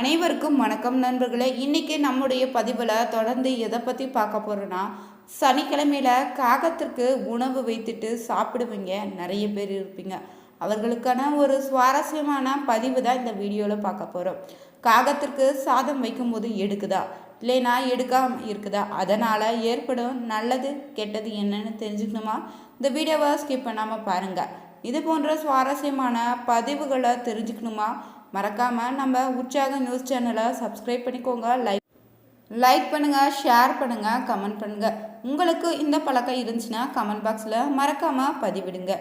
அனைவருக்கும் வணக்கம் நண்பர்களே. இன்றைக்கி நம்முடைய பதிவில் தொடர்ந்து எதை பற்றி பார்க்க போகிறோன்னா சனிக்கிழமையில் காகத்திற்கு உணவு வைத்துட்டு சாப்பிடுவீங்க. நிறைய பேர் இருப்பீங்க. அவர்களுக்கான ஒரு சுவாரஸ்யமான பதிவு தான் இந்த வீடியோவில் பார்க்க போகிறோம் காகத்திற்கு சாதம் வைக்கும்போது எடுக்குதா? இல்லைனா எடுக்காமல் இருக்குதா? அதனால் ஏற்படும் நல்லது கெட்டது என்னன்னு தெரிஞ்சுக்கணுமா? இந்த வீடியோவை ஸ்கிப் பண்ணாமல் பாருங்கள் இது போன்ற சுவாரஸ்யமான பதிவுகளை தெரிஞ்சுக்கணுமா? மறக்காமல் நம்ம உற்சாக நியூஸ் சேனலை சப்ஸ்கிரைப் பண்ணிக்கோங்க. லைக் லைக் பண்ணுங்கள் ஷேர் பண்ணுங்கள் கமெண்ட் பண்ணுங்கள் உங்களுக்கு இந்த பழக்கம் இருந்துச்சுன்னா கமெண்ட் பாக்ஸில் மறக்காமல் பதிவிடுங்க.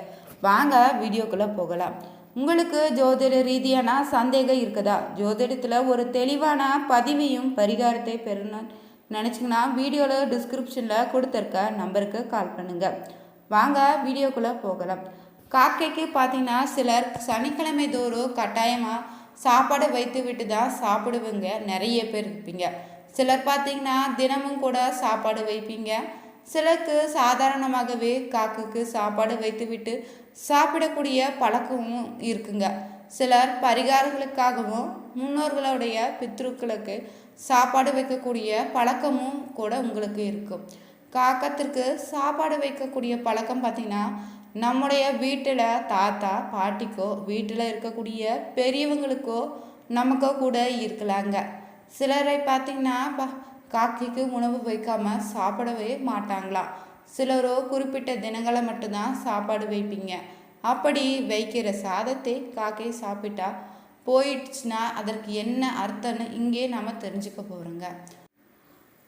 வாங்க வீடியோக்குள்ளே போகலாம். உங்களுக்கு ஜோதிட ரீதியான சந்தேகம் இருக்குதா? ஜோதிடத்தில் ஒரு தெளிவான பதிவையும் பரிகாரத்தை பெறணும் நினச்சிங்கன்னா வீடியோவில் டிஸ்கிரிப்ஷனில் கொடுத்துருக்க நம்பருக்கு கால் பண்ணுங்கள் வாங்க வீடியோக்குள்ளே போகலாம். காக்கைக்கு பார்த்தீங்கன்னா சிலர் சனிக்கிழமை தோறும் கட்டாயமாக சாப்பாடு வைத்து விட்டு தான் சாப்பிடுவீங்க. நிறைய பேர் இருப்பீங்க. சிலர் பார்த்தீங்கன்னா தினமும் கூட சாப்பாடு வைப்பீங்க. சிலருக்கு சாதாரணமாகவே காக்குக்கு சாப்பாடு வைத்து விட்டு சாப்பிடக்கூடிய பழக்கமும் இருக்குங்க. சிலர் பரிகாரங்களுக்காகவும் முன்னோர்களுடைய பித்ருக்களுக்கு சாப்பாடு வைக்கக்கூடிய பழக்கமும் கூட உங்களுக்கு இருக்கும். காக்கத்திற்கு சாப்பாடு வைக்கக்கூடிய பழக்கம் பார்த்திங்கன்னா நம்முடைய வீட்டில் தாத்தா பாட்டிக்கோ வீட்டில் இருக்கக்கூடிய பெரியவங்களுக்கோ நமக்கோ கூட இருக்கலாங்க. சிலரை பார்த்திங்கன்னா பா காக்கைக்கு உணவு வைக்காமல் சாப்பிடவே மாட்டாங்களாம் சிலரோ குறிப்பிட்ட தினங்களை மட்டும்தான் சாப்பாடு வைப்பீங்க. அப்படி வைக்கிற சாதத்தை காக்கை சாப்பிட்டா போயிடுச்சுன்னா அதற்கு என்ன அர்த்தம்னு இங்கே நம்ம தெரிஞ்சுக்க போகிறோங்க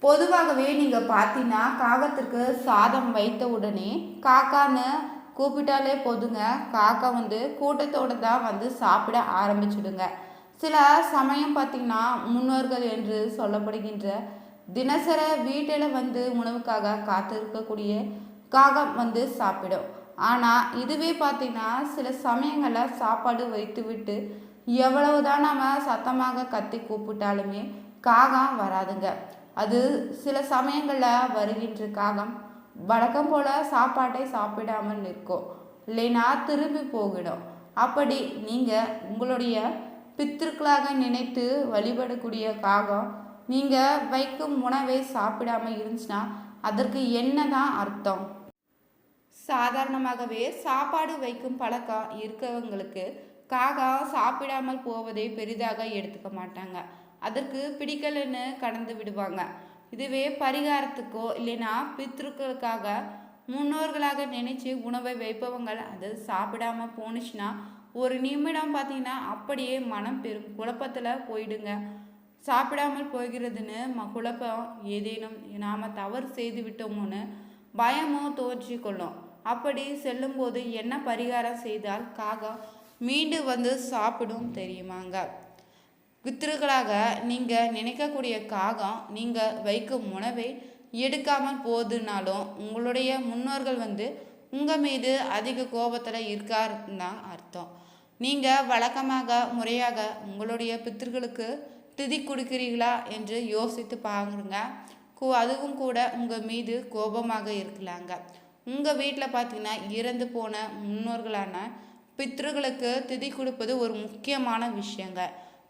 பொதுவாகவே நீங்கள் பார்த்தீங்கன்னா காகத்திற்கு சாதம் வைத்த உடனே காக்கான்னு கூப்பிட்டாலே போதுங்க. காக்கா வந்து கூட்டத்தோடு தான் வந்து சாப்பிட ஆரம்பிச்சுடுங்க. சில சமயம் பார்த்திங்கன்னா முன்னோர்கள் என்று சொல்லப்படுகின்ற தினசர வீட்டில் வந்து உணவுக்காக காத்திருக்கக்கூடிய காகம் வந்து சாப்பிடும். ஆனால் இதுவே பார்த்திங்கன்னா சில சமயங்களில் சாப்பாடு வைத்து விட்டு எவ்வளவுதான் நம்ம சத்தமாக கத்தி கூப்பிட்டாலுமே காகம் வராதுங்க. அது சில சமயங்களில் வருகின்ற காகம் வழக்கம் போல் சாப்பாட்டை சாப்பிடாமல் நிற்கும் இல்லைனா திரும்பி போகிடும் அப்படி நீங்கள் உங்களுடைய பித்திருக்களாக நினைத்து வழிபடக்கூடிய காகம் நீங்கள் வைக்கும் உணவை சாப்பிடாமல் இருந்துச்சுன்னா அதற்கு என்ன தான் அர்த்தம்? சாதாரணமாகவே சாப்பாடு வைக்கும் பழக்கம் இருக்கவங்களுக்கு காகம் சாப்பிடாமல் போவதை பெரிதாக எடுத்துக்க மாட்டாங்க. அதற்கு பிடிக்கலன்னு கடந்து விடுவாங்க. இதுவே பரிகாரத்துக்கோ இல்லைன்னா பித்ருக்களுக்காக முன்னோர்களாக நினைச்சு உணவை வைப்பவங்கள் அது சாப்பிடாம போணுச்சுன்னா ஒரு நிமிடம் பார்த்தீங்கன்னா அப்படியே மனம் பெரும் குழப்பத்தில் போயிடுங்க. சாப்பிடாமல் போகிறதுன்னு ம குழப்பம் ஏதேனும் நாம் தவறு செய்து விட்டோமோன்னு பயமோ தோற்றி கொள்ளும் அப்படி செல்லும்போது என்ன பரிகாரம் செய்தால் காகம் மீண்டு வந்து சாப்பிடும் தெரியுமாங்க. பித்திருக்களாக நீங்கள் நினைக்கக்கூடிய காகம் நீங்கள் வைக்கும் உணவை எடுக்காமல் போகுதுனாலும் உங்களுடைய முன்னோர்கள் வந்து உங்கள் மீது அதிக கோபத்தில் இருக்காருன்னு தான் அர்த்தம். நீங்கள் வழக்கமாக முறையாக உங்களுடைய பித்திருக்களுக்கு திதி கொடுக்கிறீர்களா என்று யோசித்து பாருங்க. அதுவும் கூட உங்கள் மீது கோபமாக இருக்கலாங்க. உங்கள் வீட்டில் பார்த்தீங்கன்னா இறந்து போன முன்னோர்களான பித்ருகளுக்கு திதி கொடுப்பது ஒரு முக்கியமான விஷயங்க.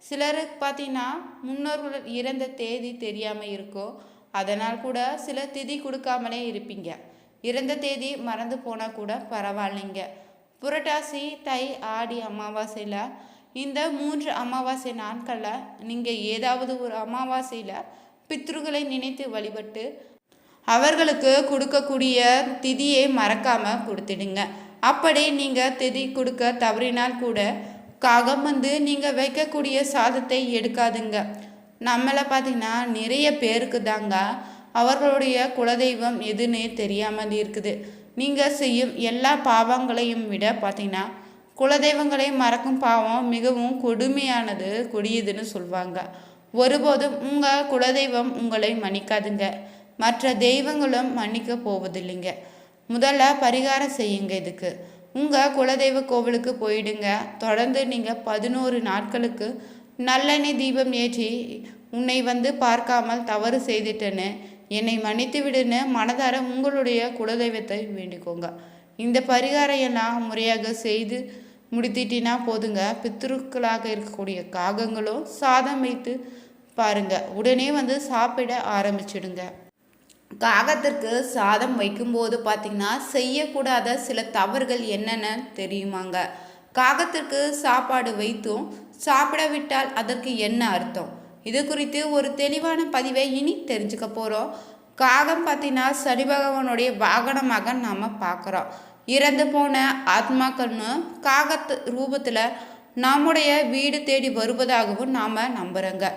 சிலருக்கு பார்த்தீங்கன்னா முன்னோர்கள் இறந்த தேதி தெரியாமல் இருக்கும் அதனால் கூட சில திதி கொடுக்காமலே இருப்பீங்க. இறந்த தேதி மறந்து போனால் கூட பரவாயில்லைங்க. புரட்டாசி தை ஆடி அமாவாசையில் இந்த மூன்று அமாவாசை நாட்களில் நீங்கள் ஏதாவது ஒரு அமாவாசையில் பித்ருகளை நினைத்து வழிபட்டு அவர்களுக்கு கொடுக்கக்கூடிய திதியை மறக்காமல் கொடுத்துடுங்க. அப்படி நீங்கள் திதி கொடுக்க தவறினால் கூட காகம் வந்து நீங்கள் வைக்கக்கூடிய சாதத்தை எடுக்காதுங்க. நம்மளை பார்த்தீங்கன்னா நிறைய பேருக்கு தாங்க அவர்களுடைய குலதெய்வம் எதுன்னு தெரியாமல் இருக்குது. நீங்கள் செய்யும் எல்லா பாவங்களையும் விட பார்த்தீங்கன்னா குலதெய்வங்களை மறக்கும் பாவம் மிகவும் கொடுமையானது கொடியதுன்னு சொல்லுவாங்க ஒருபோதும் உங்கள் குலதெய்வம் உங்களை மன்னிக்காதுங்க. மற்ற தெய்வங்களும் மன்னிக்க போவதில்லைங்க. முதல்ல பரிகாரம் செய்யுங்க இதுக்கு. உங்கள் குலதெய்வ கோவிலுக்கு போயிடுங்க. தொடர்ந்து நீங்கள் பதினோரு நாட்களுக்கு நல்லெண்ணெய் தீபம் ஏற்றி உன்னை வந்து பார்க்காமல் தவறு செய்துட்டேன்னு என்னை மன்னித்து விடுன்னு மனதார உங்களுடைய குலதெய்வத்தை வேண்டிக்கோங்க. இந்த பரிகாரம் எல்லாம் முறையாக செய்து முடித்திட்டினா போதுங்க. பித்ருக்களாக இருக்கக்கூடிய காகங்களும் சாதம் வைத்து பாருங்க. உடனே வந்து சாப்பிட ஆரம்பிச்சிடுங்க. காகத்திற்கு சாதம் வைக்கும்போது பார்த்திங்கன்னா செய்யக்கூடாத சில தவறுகள் என்னென்ன தெரியுமாங்க? காகத்திற்கு சாப்பாடு வைத்தும் சாப்பிட விட்டால் அதற்கு என்ன அர்த்தம்? இது குறித்து ஒரு தெளிவான பதிவை இனி தெரிஞ்சுக்க போகிறோம் காகம் பார்த்தீங்கன்னா சனி பகவானுடைய வாகனமாக நாம் பார்க்குறோம். இறந்து போன ஆத்மாக்கள்னு காகத்து ரூபத்தில் நம்முடைய வீடு தேடி வருவதாகவும் நாம் நம்புகிறோங்க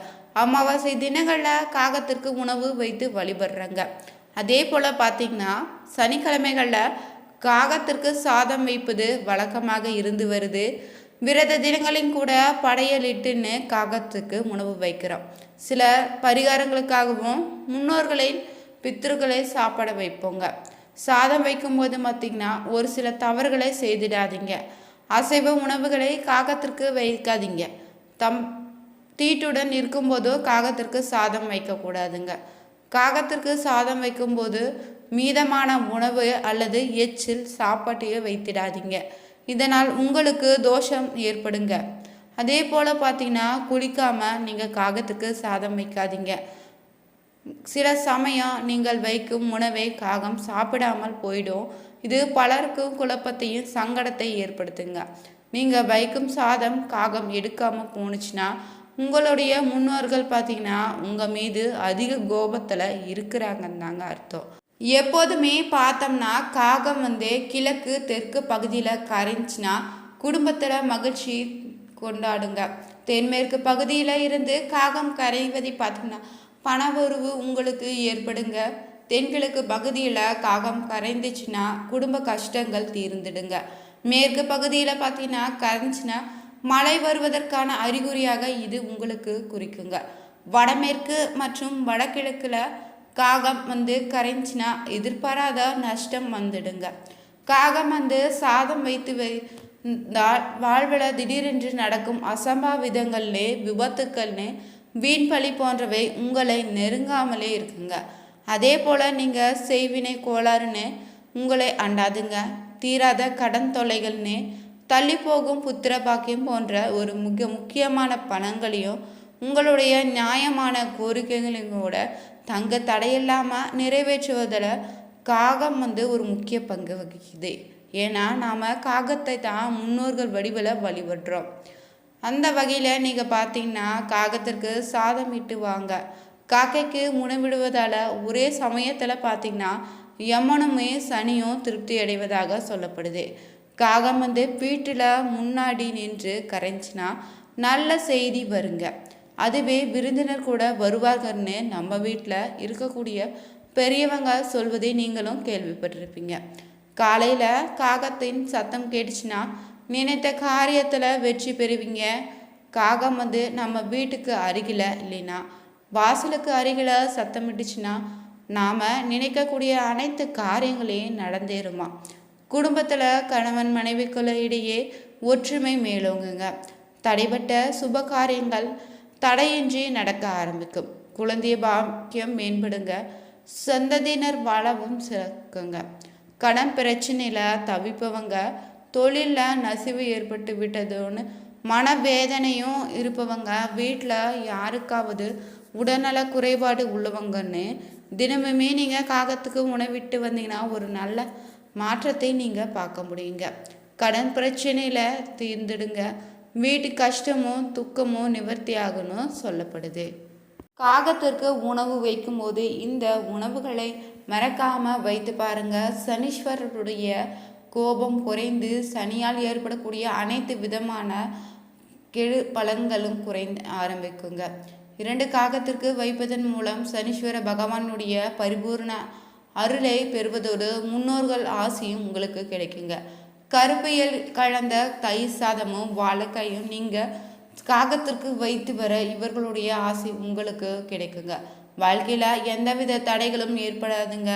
அமாவாசை தினங்களில் காகத்திற்கு உணவு வைத்து வழிபடுறாங்க. அதே போல் பார்த்திங்கன்னா சனிக்கிழமைகளில் காகத்திற்கு சாதம் வைப்பது வழக்கமாக இருந்து வருது. விரத தினங்களையும் கூட படையலிட்டுன்னு காகத்துக்கு உணவு வைக்கிறோம். சில பரிகாரங்களுக்காகவும் முன்னோர்களின் பித்தர்களை சாப்பிட வைப்போங்க. சாதம் வைக்கும்போது பார்த்திங்கன்னா ஒரு சில தவறுகளை செய்திடாதீங்க. அசைவ உணவுகளை காகத்திற்கு வைக்காதீங்க. தம் தீட்டுடன் இருக்கும்போதோ காகத்திற்கு சாதம் வைக்கக்கூடாதுங்க. காகத்திற்கு சாதம் வைக்கும்போது மீதமான உணவு அல்லது எச்சில் சாப்பாட்டையோ வைத்திடாதீங்க. இதனால் உங்களுக்கு தோஷம் ஏற்படுங்க. அதே போல் பார்த்தீங்கன்னா குளிக்காமல் நீங்கள் காகத்துக்கு சாதம் வைக்காதீங்க. சில சமயம் நீங்கள் வைக்கும் உணவை காகம் சாப்பிடாமல் போயிடும். இது பலருக்கும் குழப்பத்தையும் சங்கடத்தை ஏற்படுத்துங்க. நீங்கள் வைக்கும் சாதம் காகம் எடுக்காமல் போணுச்சுன்னா உங்களுடைய முன்னோர்கள் பார்த்தீங்கன்னா உங்கள் மீது அதிக கோபத்தில் இருக்கிறாங்கன்னு தாங்க அர்த்தம். எப்போதுமே பார்த்தோம்னா காகம் வந்து கிழக்கு தெற்கு பகுதியில் கரைஞ்சினா குடும்பத்தில் மகிழ்ச்சி கொண்டாடுங்க. தென்மேற்கு பகுதியில் இருந்து காகம் கரைவதை பார்த்தீங்கன்னா உறவு உங்களுக்கு ஏற்படுங்க. தென்கிழக்கு பகுதியில் காகம் கரைந்துச்சுன்னா குடும்ப கஷ்டங்கள் தீர்ந்துடுங்க. மேற்கு பகுதியில் பார்த்தீங்கன்னா கரைஞ்சினா மழை வருவதற்கான அறிகுறியாக இது உங்களுக்கு குறிக்குங்க. வடமேற்கு மற்றும் வடகிழக்கில் காகம் வந்து கரைஞ்சினா எதிர்பாராத நஷ்டம் வந்துடுங்க. காகம் வந்து சாதம் வைத்து வை வாழ்வில் திடீரென்று நடக்கும் அசம்பாவிதங்கள்லே விபத்துக்கள்னு வீண்பழி போன்றவை உங்களை நெருங்காமலே இருக்குங்க. அதே போல் நீங்கள் செய்வினை கோளாறுன்னு உங்களை அண்டாதுங்க. தீராத கடன் தொல்லைகள்னு தள்ளி போகும் புத்திர பாக்கியம் போன்ற ஒரு மிக முக்கியமான பணங்களையும் உங்களுடைய நியாயமான கோரிக்கைகளையும் கூட தங்க தடையில்லாமல் நிறைவேற்றுவதில் காகம் வந்து ஒரு முக்கிய பங்கு வகிக்குது. ஏன்னா நாம் காகத்தை தான் முன்னோர்கள் வடிவில் வழிபடுறோம். அந்த வகையில் நீங்கள் பார்த்தீங்கன்னா காகத்திற்கு சாதம் இட்டு வாங்க. காக்கைக்கு உணவிடுவதால் ஒரே சமயத்தில் பார்த்தீங்கன்னா யமனுமே சனியும் திருப்தி அடைவதாக சொல்லப்படுது. காகம் வந்து வீட்டில் முன்னாடி நின்று கரைஞ்சினா நல்ல செய்தி வருங்க. அதுவே விருந்தினர் கூட வருவார்கள்னு நம்ம வீட்டில் இருக்கக்கூடிய பெரியவங்க சொல்வதை நீங்களும் கேள்விப்பட்டிருப்பீங்க. காலையில் காகத்தின் சத்தம் கேட்டுச்சுன்னா நினைத்த காரியத்தில் வெற்றி பெறுவீங்க. காகம் வந்து நம்ம வீட்டுக்கு அருகில் இல்லைன்னா வாசலுக்கு அருகில் சத்தமிட்டுச்சுன்னா நாம் நினைக்கக்கூடிய அனைத்து காரியங்களையும் நடந்தேறுமா. குடும்பத்தில் கணவன் மனைவிக்குள்ள இடையே ஒற்றுமை மேலோங்குங்க. தடைப்பட்ட சுப காரியங்கள் தடையின்றி நடக்க ஆரம்பிக்கும். குழந்தைய பாக்கியம் மேம்படுங்க. சந்ததியினர் வளவும் சிறக்குங்க. கடன் பிரச்சனையில் தவிப்பவங்க தொழிலில் நசிவு ஏற்பட்டு விட்டதுன்னு மனவேதனையும் இருப்பவங்க வீட்டில் யாருக்காவது உடல்நல குறைபாடு உள்ளவங்கன்னு தினமுமே நீங்கள் காகத்துக்கு உணவிட்டு வந்தீங்கன்னா ஒரு நல்ல மாற்றத்தை நீங்கள் பார்க்க முடியுங்க. கடன் பிரச்சனையில் தீர்ந்துடுங்க. வீட்டு கஷ்டமும் துக்கமும் நிவர்த்தி ஆகணும் சொல்லப்படுது. காகத்திற்கு உணவு வைக்கும்போது இந்த உணவுகளை மறக்காமல் வைத்து பாருங்க. சனீஸ்வரருடைய கோபம் குறைந்து சனியால் ஏற்படக்கூடிய அனைத்து விதமான கெழு பலன்களும் குறைந்து ஆரம்பிக்குங்க. இரண்டு காகத்திற்கு வைப்பதன் மூலம் சனீஸ்வர பகவானுடைய பரிபூர்ண அருளை பெறுவதோடு முன்னோர்கள் ஆசையும் உங்களுக்கு கிடைக்குங்க. கருப்பையில் கலந்த தயிர் சாதமும் வாழைக்காயும் நீங்கள் காகத்திற்கு வைத்து வர இவர்களுடைய ஆசை உங்களுக்கு கிடைக்குங்க. வாழ்க்கையில் எந்தவித தடைகளும் ஏற்படாதுங்க.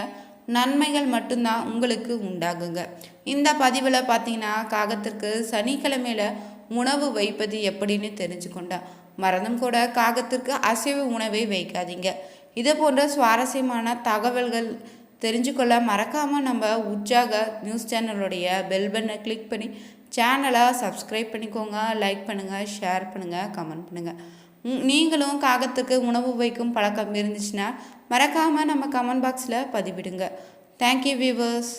நன்மைகள் மட்டும்தான் உங்களுக்கு உண்டாகுங்க. இந்த பதிவில் பார்த்தீங்கன்னா காகத்திற்கு சனிக்கிழமையில் உணவு வைப்பது எப்படின்னு தெரிஞ்சுக்கொண்டேன். மறந்தும் கூட காகத்திற்கு அசைவு உணவை வைக்காதீங்க. இது போன்ற சுவாரஸ்யமான தகவல்கள் தெரிஞ்சுக்கொள்ள மறக்காமல் நம்ம உற்சாக நியூஸ் சேனலுடைய பெல் பட்டனை கிளிக் பண்ணி சேனலை சப்ஸ்கிரைப் பண்ணிக்கோங்க லைக் பண்ணுங்கள் ஷேர் பண்ணுங்கள் கமெண்ட் பண்ணுங்கள் நீங்களும் காகத்துக்கு உணவு வைக்கும் பழக்கம் இருந்துச்சுன்னா மறக்காமல் நம்ம கமெண்ட் பாக்ஸில் பதிவிடுங்க. Thank you viewers